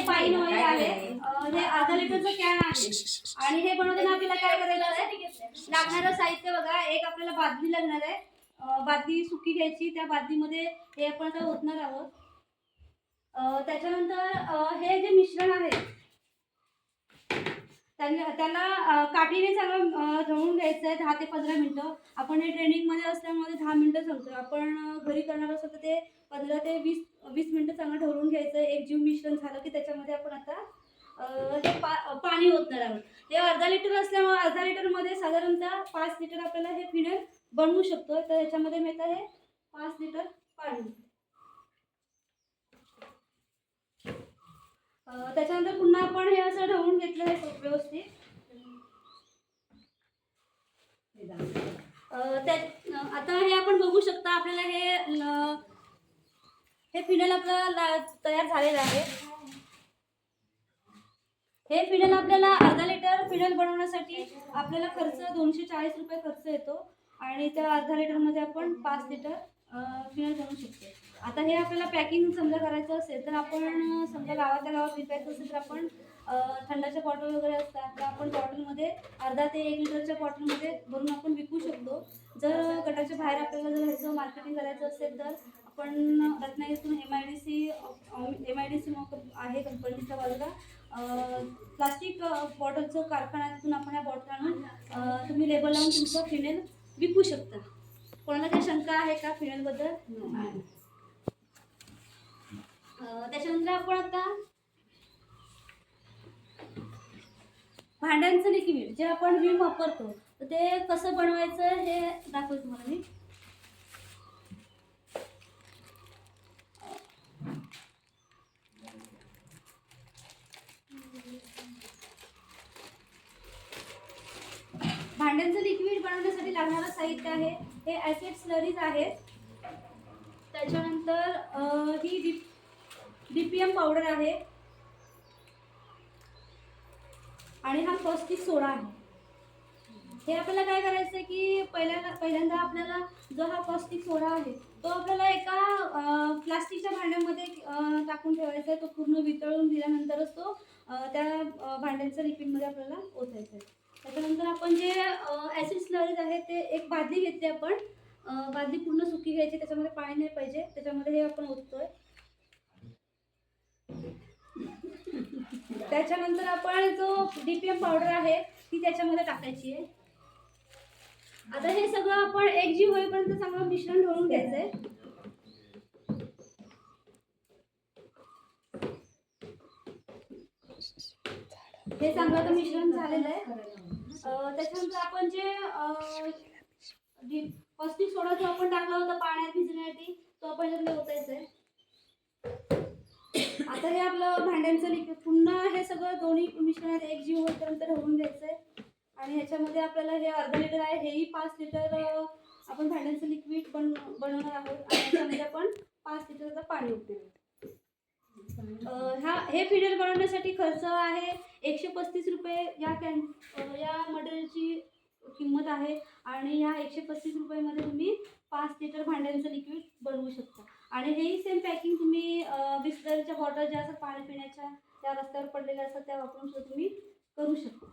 हे पाईन ऑइल आहे. हे अर्धा लिटरचं कॅन आहे. आणि हे बनवताना आपल्याला काय करायचं आहे? लागणारं साहित्य बघा. एक आपल्याला बादली लागणार आहे. बादली सुकी घ्यायची. त्या बादलीमध्ये हे आपण आता ओतणार आहोत. त्याच्यानंतर अं, हे जे मिश्रण आहे त्यांना त्याला काठीने चांगलं अं, घ्यायचं आहे दहा ते पंधरा मिनटं. आपण हे ट्रेनिंगमध्ये असल्यामुळे दहा मिनटं सांगतो आपण घरी करणार असं तर ते पंधरा ते वीस वीस मिनटं चांगलं ढवळून घ्यायचं आहे एक जीव मिश्रण झालं की त्याच्यामध्ये आपण आता ते पा पाणी ओतणार आहोत. हे अर्धा लिटर असल्यामुळे अर्धा लिटरमध्ये साधारणतः पाच लिटर आपल्याला हे फिनल बनवू शकतो तर ह्याच्यामध्ये मी आता हे पाच लिटर पाणी त्याच्यानंतर पुन्हा आपण हे असं ढवळून घेतलं आहे व्यवस्थित. त्या आता हे आपण बघू शकता आपल्याला हे हे फिनल आपलं ला- तयार झालेलं आहे. हे फिनल आपल्याला अर्धा लिटर फिनल बनवण्यासाठी आपल्याला खर्च दोनशे चाळीस रुपये खर्च येतो. आणि त्या अर्धा लिटरमध्ये आपण पाच लिटर अं, फिनल शकते. आता हे आपल्याला पॅकिंग समजा करायचं असेल तर आपण समजा गावाच्या गावात विकायचं असेल तर आपण थंडाच्या बॉटल वगैरे असतात तर आपण बॉटलमध्ये अर्धा ते एक लिटरच्या बॉटलमध्ये भरून आपण विकू शकतो. जर गटाच्या बाहेर आपल्याला जर ह्याचं मार्केटिंग करायचं असेल तर आपण रत्नागिरीतून M I D C M I D C आहे कंपनीच्या बाजूला प्लास्टिक बॉटलचं कारखान्यातून आपण या बॉटल आणून तुम्ही लेबल लावून तुमचं फिनेल विकू शकता. कोणाला काही शंका आहे का फिनेलबद्दल त्याच्यानंतर आपण आता भांड्यांचं लिक्विड जे आपण विम वापरतो तर ते कसं बनवायचं हे दाखवतो तुम्हाला मी. भांड्यांचं लिक्विड बनवण्यासाठी लागणारं साहित्य आहे. हे ॲसिड स्लरीज आहेत. त्याच्यानंतर ही D D P M powder आहे. आणि हा कॉस्टिक सोडा आहे. हे आपल्याला काय करायचं आहे की पहिल्यांदा पहिल्यांदा आपल्याला जो हा कॉस्टिक सोडा आहे तो आपल्याला एका प्लास्टिकच्या भांड्यामध्ये टाकून ठेवायचा आहे तो पूर्ण वितळून दिल्यानंतरच तो त्या भांड्यांच्या लिक्विडमध्ये आपल्याला ओतायचा आहे त्याच्यानंतर आपण जे ॲसिड स्लरीज आहे ते एक बादली घेतली आपण. अं, बादली पूर्ण सुकी घ्यायची त्याच्यामध्ये पाणी नाही पाहिजे. त्याच्यामध्ये हे आपण ओततोय. त्याच्यानंतर आपण जो डीपीएम पावडर आहे ती त्याच्यामध्ये टाकायची आहे. आता हे सगळं आपण एक जी होईपर्यंत चांगलं मिश्रण ढवळून घ्यायचंय. हे चांगलं आता मिश्रण झालेलं आहे. त्याच्यानंतर आपण जे अं, सोडा जो आपण टाकला होता पाण्यात भिजण्यासाठी तो आपण याच्यामध्ये ओतायचा आहे. आता हे आपलं भांड्यांचं लिक्विड पुन्हा हे सगळं दोन्ही मिश्रणात एक जीव होईपर्यंत होऊन घ्यायचं आहे. आणि ह्याच्यामध्ये आपल्याला हे अर्धा लिटर आहे. हेही पाच लिटर आपण भांड्यांचं लिक्विड बन बनवणार आहोत. आणि ह्याच्यामध्ये आपण पाच लिटरचं पाणी उकळू हा हे फिडर बनवण्यासाठी खर्च आहे एकशे पस्तीस रुपये या कॅन या मटेरियलची किंमत आहे आणि या एकशे पस्तीस रुपयेमध्ये तुम्ही पाच लिटर भांड्यांचं लिक्विड बनवू शकता. आणि हेही सेम पॅकिंग तुम्ही बिस्लरच्या बॉटल ज्या असतात पाणी पिण्याच्या त्या रस्त्यावर पडलेल्या असतात त्या वापरून सुद्धा तुम्ही करू शकता.